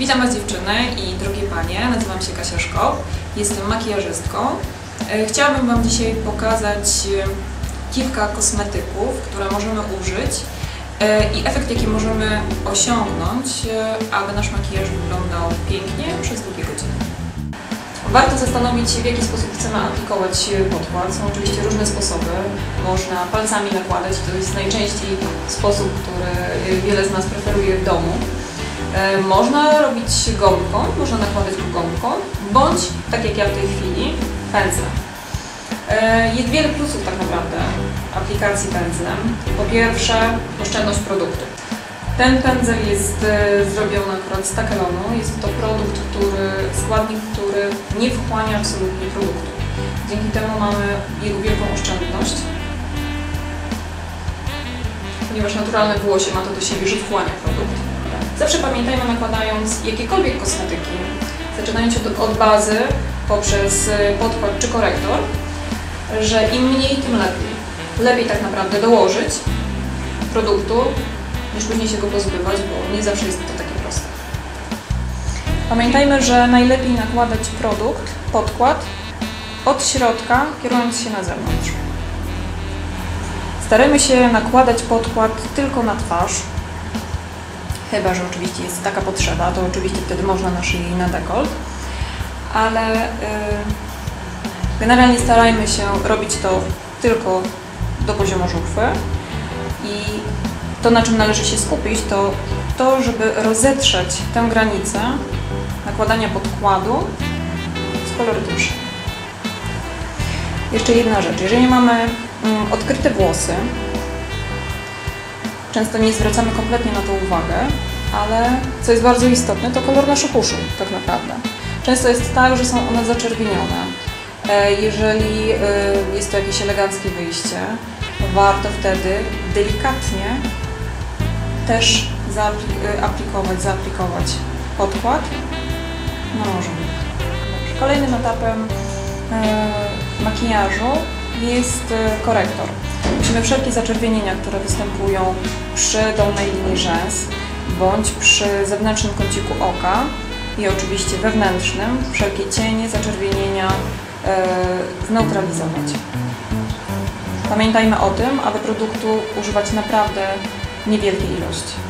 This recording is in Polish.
Witam Was dziewczyny i drogie panie, nazywam się Kasia Szkop, jestem makijażystką. E, Chciałabym Wam dzisiaj pokazać e, kilka kosmetyków, które możemy użyć e, i efekt jaki możemy osiągnąć, aby nasz makijaż wyglądał pięknie przez długie godziny. Warto zastanowić się, w jaki sposób chcemy aplikować podkład. Są oczywiście różne sposoby. Można palcami nakładać, to jest najczęściej sposób, który wiele z nas preferuje w domu. E, Można robić gąbką, można nakładać gąbką, bądź, tak jak ja w tej chwili, pędzlem. E, Jest wiele plusów tak naprawdę aplikacji pędzlem. Po pierwsze, oszczędność produktu. Ten pędzel jest e, zrobiony akurat z takelonu. Jest to produkt, który, składnik, który nie wchłania absolutnie produktu. Dzięki temu mamy jego wielką oszczędność, ponieważ naturalne włosie ma to do siebie, że wchłania produkt. Zawsze pamiętajmy, nakładając jakiekolwiek kosmetyki, zaczynając od, od bazy poprzez e, podkład czy korektor, że im mniej, tym lepiej. Lepiej tak naprawdę dołożyć produktu, niż później się go pozbywać, bo nie zawsze jest to takie proste. Pamiętajmy, że najlepiej nakładać produkt, podkład od środka, kierując się na zewnątrz. Staramy się nakładać podkład tylko na twarz, chyba że oczywiście jest taka potrzeba, to oczywiście wtedy można na i na dekolt, ale y, generalnie starajmy się robić to tylko do poziomu żuchwy i to, na czym należy się skupić, to to, żeby rozetrzeć tę granicę nakładania podkładu z kolorytem szyi. Jeszcze jedna rzecz. Jeżeli mamy mm, odkryte włosy, często nie zwracamy kompletnie na to uwagę, ale co jest bardzo istotne, to kolor naszych uszu tak naprawdę. Często jest tak, że są one zaczerwienione. E, Jeżeli e, jest to jakieś eleganckie wyjście, warto wtedy delikatnie też e, aplikować, zaaplikować podkład na morzu. Kolejnym etapem makijażu jest e, korektor. Musimy wszelkie zaczerwienienia, które występują przy dolnej linii rzęs bądź przy zewnętrznym kąciku oka i oczywiście wewnętrznym, wszelkie cienie, zaczerwienienia e, zneutralizować. Pamiętajmy o tym, aby produktu używać naprawdę niewielkiej ilości.